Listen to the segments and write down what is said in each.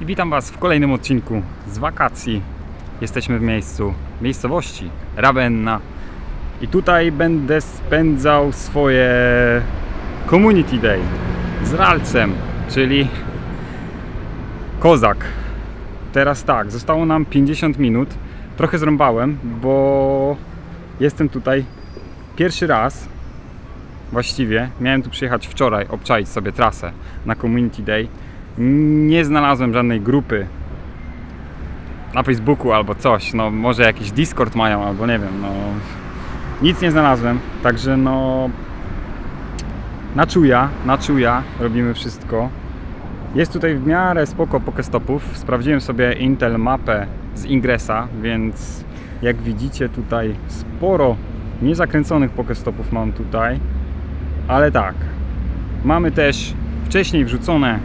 I witam Was w kolejnym odcinku z wakacji. Jesteśmy w miejscu, miejscowości Ravenna. I tutaj będę spędzał swoje Community Day z Ralcem, czyli Kozak. Teraz tak, zostało nam 50 minut. Trochę zrąbałem, bo jestem tutaj pierwszy raz. Właściwie miałem tu przyjechać wczoraj, obczaić sobie trasę na Community Day. Nie znalazłem żadnej grupy na Facebooku albo coś. No może jakiś Discord mają albo nie wiem, no nic nie znalazłem. Także no na czuja, na czuja robimy wszystko. Jest tutaj w miarę spoko pokestopów. Sprawdziłem sobie Intel mapę z Ingresa, więc jak widzicie tutaj sporo niezakręconych pokestopów mam tutaj. Ale tak, mamy też wcześniej wrzucone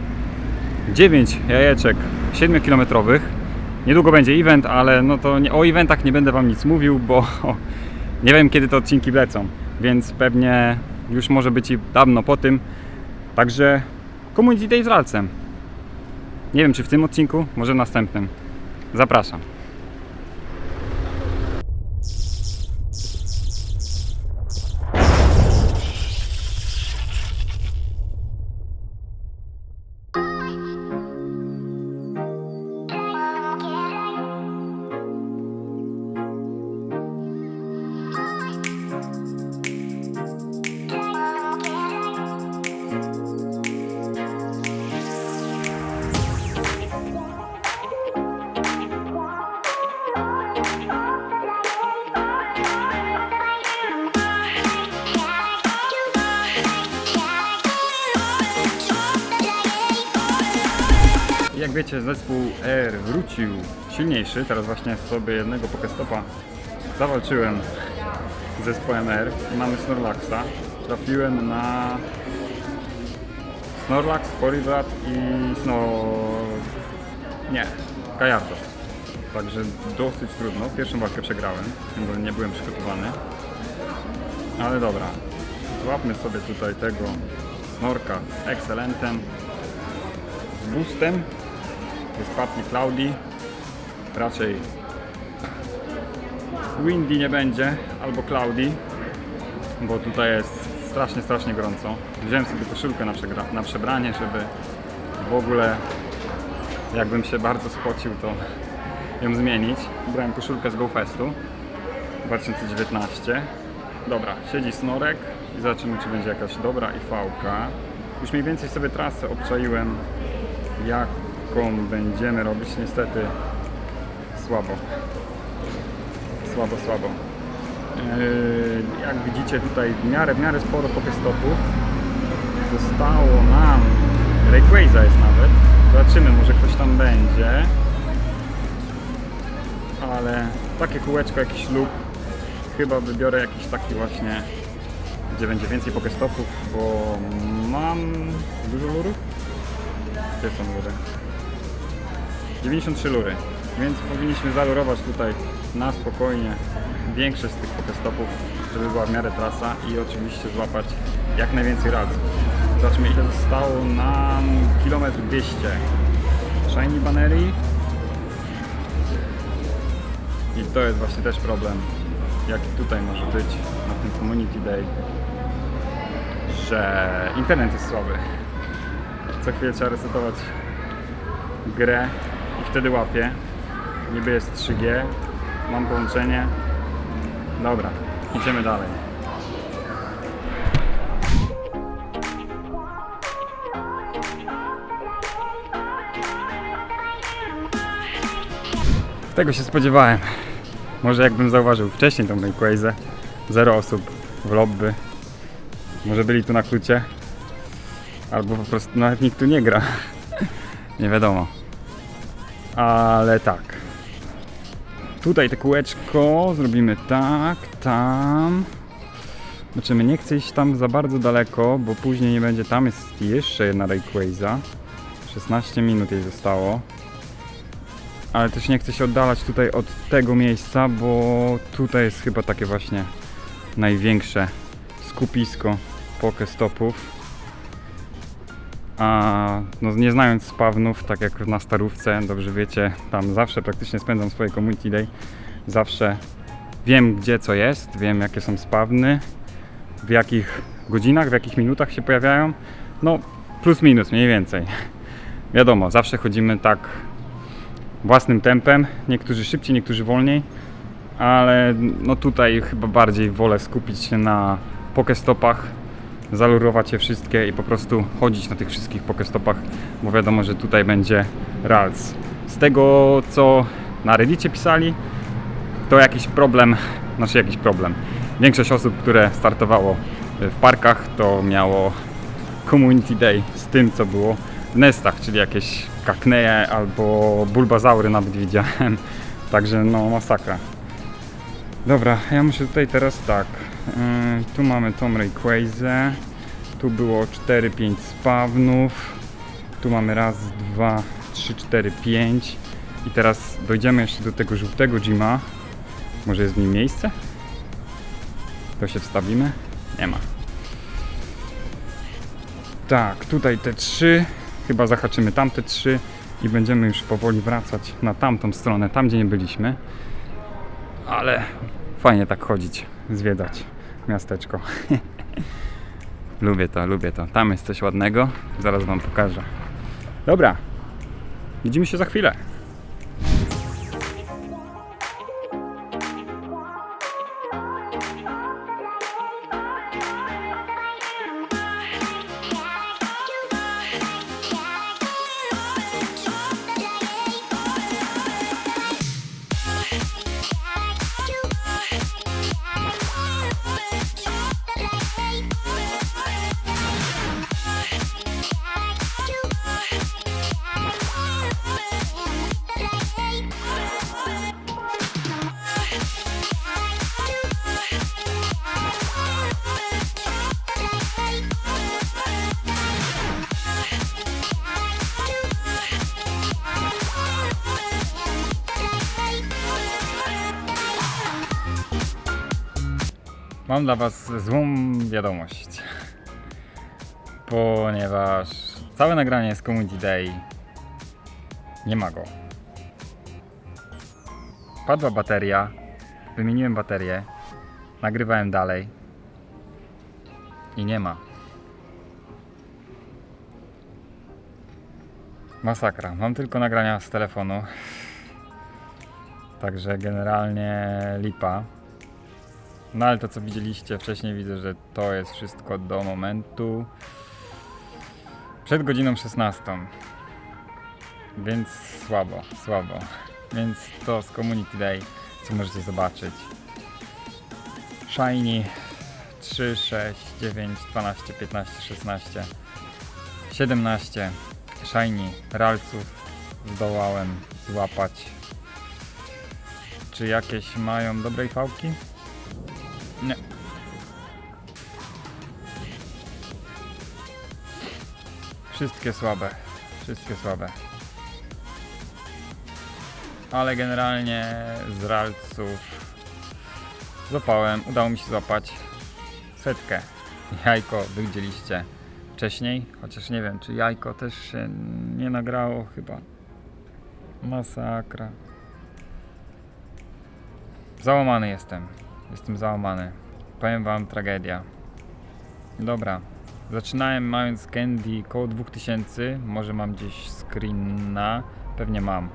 9 jajeczek 7-kilometrowych. Niedługo będzie event, ale no to nie, o eventach nie będę Wam nic mówił, bo nie wiem kiedy te odcinki lecą, więc pewnie już może być i dawno po tym. Także Community Day z Ralcem. Nie wiem czy w tym odcinku, może w następnym. Zapraszam. Wiecie, zespół R wrócił silniejszy. Teraz właśnie sobie jednego Pokestopa zawalczyłem z zespołem R. Mamy Snorlaxa. Trafiłem na Snorlax, Polybrat i Snor... Nie, Gajardo. Także dosyć trudno. Pierwszą walkę przegrałem, bo nie byłem przygotowany. Ale dobra. Złapmy sobie tutaj tego Snorka z Excelentem z boostem. Jest Patty Cloudy. Raczej windy nie będzie, albo cloudy, bo tutaj jest strasznie, strasznie gorąco. Wziąłem sobie koszulkę na, na przebranie, żeby w ogóle jakbym się bardzo spocił, to ją zmienić. Brałem koszulkę z GoFestu 2019. Dobra, siedzi snorek i zobaczymy, czy będzie jakaś dobra i fałka. Już mniej więcej sobie trasę obczaiłem, będziemy robić. Niestety słabo. Słabo, słabo. Yy, jak widzicie tutaj w miarę, w miarę sporo pokestopów. Zostało nam Rayquaza jest nawet. Zobaczymy, może ktoś tam będzie. Ale takie kółeczko, jakiś lub chyba wybiorę jakiś taki właśnie, gdzie będzie więcej pokestopów, bo mam dużo lurów. Gdzie są lury? 93 lury, więc powinniśmy zalurować tutaj na spokojnie większość z tych pokestopów, żeby była w miarę trasa i oczywiście złapać jak najwięcej razy. Zobaczmy ile zostało nam kilometr 200. Shiny Banery. I to jest właśnie też problem, jaki tutaj może być na tym Community Day, że internet jest słaby. Co chwilę trzeba resetować grę wtedy łapię. Niby jest 3G, mam połączenie. Dobra, idziemy dalej. Tego się spodziewałem. Może jakbym zauważył wcześniej tą Rayquazę. Zero osób w lobby. Może byli tu na klucie. Albo po prostu nawet nikt tu nie gra. nie wiadomo. Ale tak. Tutaj te kółeczko zrobimy tak, tam. Zobaczymy, nie chcę iść tam za bardzo daleko, bo później nie będzie. Tam jest jeszcze jedna Rayquaza. 16 minut jej zostało. Ale też nie chcę się oddalać tutaj od tego miejsca, bo tutaj jest chyba takie właśnie największe skupisko pokestopów. A no, nie znając spawnów, tak jak na starówce, dobrze wiecie, tam zawsze praktycznie spędzam swoje community day. Zawsze wiem gdzie co jest, wiem jakie są spawny, w jakich godzinach, w jakich minutach się pojawiają. No plus minus mniej więcej. Wiadomo, zawsze chodzimy tak własnym tempem, niektórzy szybciej, niektórzy wolniej, ale no tutaj chyba bardziej wolę skupić się na pokestopach, zalurować je wszystkie i po prostu chodzić na tych wszystkich pokestopach, bo wiadomo, że tutaj będzie rals. Z tego co na Reddicie pisali, to jakiś problem, znaczy jakiś problem. Większość osób, które startowało w parkach, to miało Community Day z tym, co było w nestach, czyli jakieś kakneje albo bulbazaury nawet widziałem. Także no masakra. Dobra, ja muszę tutaj teraz tak. Yy, tu mamy Tom Rayquaza. Tu było 4-5 spawnów. Tu mamy raz, dwa, trzy, cztery, pięć. I teraz dojdziemy jeszcze do tego żółtego Jima. Może jest w nim miejsce? To się wstawimy? Nie ma. Tak, tutaj te trzy. Chyba zahaczymy tamte trzy i będziemy już powoli wracać na tamtą stronę, tam gdzie nie byliśmy. Ale fajnie tak chodzić, zwiedzać miasteczko. lubię to, lubię to. Tam jest coś ładnego, zaraz Wam pokażę. Dobra, widzimy się za chwilę. Mam dla Was złą wiadomość. Ponieważ całe nagranie z Community Day nie ma go. Padła bateria, wymieniłem baterię, nagrywałem dalej i nie ma. Masakra. Mam tylko nagrania z telefonu. Także generalnie lipa. No ale to co widzieliście wcześniej widzę, że to jest wszystko do momentu przed godziną 16. Więc słabo, słabo. Więc to z Community Day, co możecie zobaczyć. Shiny 3, 6, 9, 12, 15, 16, 17 Shiny Ralców zdołałem złapać. Czy jakieś mają dobrej fałki? Nie. Wszystkie słabe. Wszystkie słabe. Ale generalnie z ralców złapałem, udało mi się złapać setkę. Jajko widzieliście wcześniej, chociaż nie wiem, czy jajko też się nie nagrało chyba. Masakra. Załamany jestem. Jestem załamany. Powiem wam tragedia. Dobra. Zaczynałem mając candy koło 2000. Może mam gdzieś screena. Pewnie mam.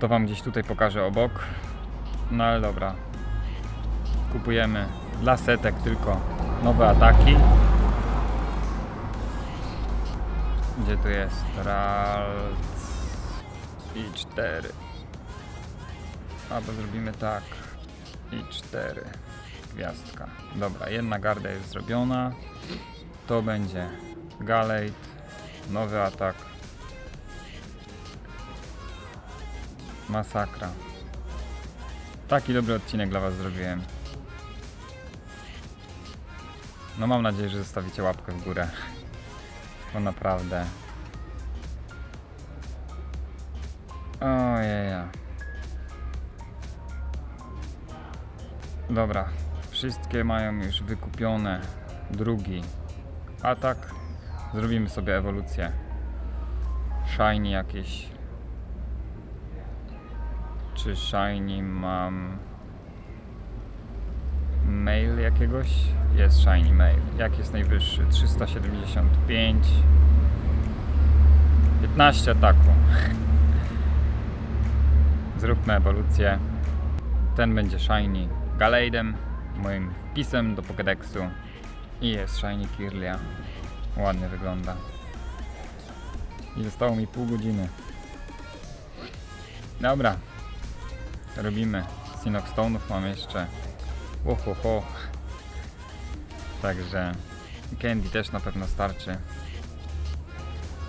To wam gdzieś tutaj pokażę obok. No ale dobra. Kupujemy dla setek tylko nowe ataki. Gdzie tu jest? Ralc i 4. Albo zrobimy tak. I 4. Gwiazdka. Dobra, jedna garda jest zrobiona. To będzie Galate. Nowy atak. Masakra. Taki dobry odcinek dla Was zrobiłem. No mam nadzieję, że zostawicie łapkę w górę. Bo naprawdę. Ojeja. Dobra, wszystkie mają już wykupione drugi atak. Zrobimy sobie ewolucję. Shiny jakieś. Czy shiny mam mail jakiegoś? Jest shiny mail. Jak jest najwyższy? 375. 15 ataku. Zróbmy ewolucję. Ten będzie shiny Galeidem, moim wpisem do Pokédexu. I jest shiny Kirlia. Ładnie wygląda. I zostało mi pół godziny. Dobra. Robimy. Sinok Stone'ów mam jeszcze. Ohoho. Także Candy też na pewno starczy.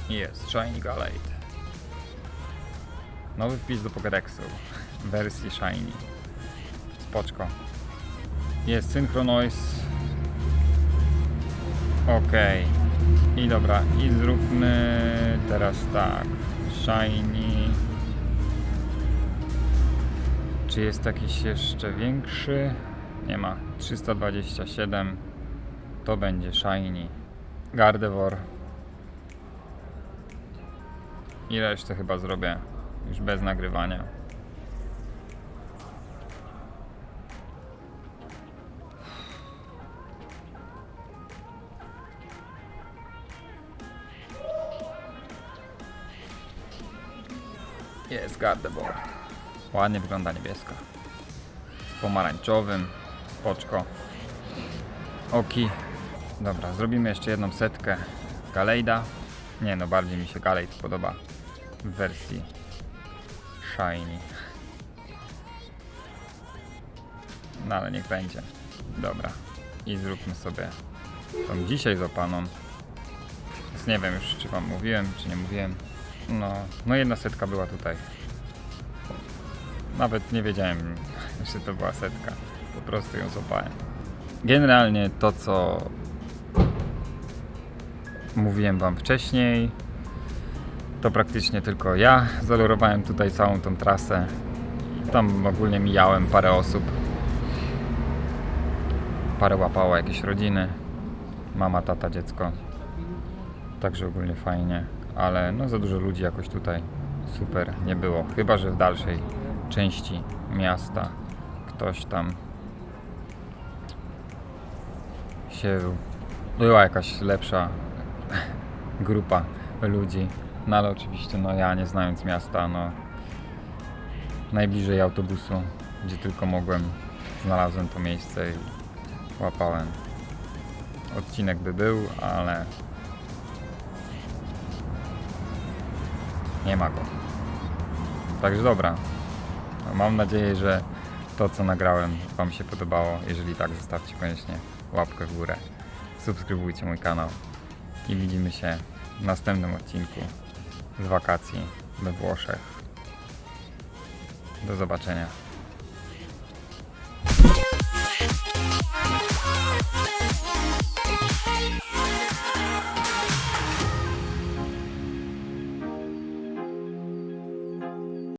Jest Shiny Galate. Nowy wpis do Pokédexu wersji Shiny. Spoczko. Jest Synchronoise. Okej. I dobra, i zróbmy teraz tak. Shiny. Czy jest jakiś jeszcze większy? Nie ma. 327. To będzie Shiny. Gardevoir. I resztę chyba zrobię już bez nagrywania. Jest Gardevoir. Ładnie wygląda niebieska. Z pomarańczowym. Spoczko. Oki. Dobra, zrobimy jeszcze jedną setkę Galejda. Nie no, bardziej mi się Galeid podoba w wersji Shiny. No ale niech będzie. Dobra. I zróbmy sobie tą dzisiaj złapaną. Więc nie wiem już, czy wam mówiłem, czy nie mówiłem. No, no jedna setka była tutaj. Nawet nie wiedziałem, że to była setka. Po prostu ją złapałem. Generalnie to, co mówiłem wam wcześniej, to praktycznie tylko ja zalurowałem tutaj całą tą trasę. Tam ogólnie mijałem parę osób. Parę łapało jakieś rodziny. Mama, tata, dziecko. Także ogólnie fajnie, ale no za dużo ludzi jakoś tutaj super nie było. Chyba, że w dalszej części miasta ktoś tam się była jakaś lepsza grupa ludzi. No ale oczywiście no ja nie znając miasta, no najbliżej autobusu, gdzie tylko mogłem, znalazłem to miejsce i łapałem. Odcinek by był, ale nie ma go. Także dobra. Mam nadzieję, że to co nagrałem Wam się podobało. Jeżeli tak, zostawcie koniecznie łapkę w górę. Subskrybujcie mój kanał i widzimy się w następnym odcinku z wakacji we Włoszech. Do zobaczenia.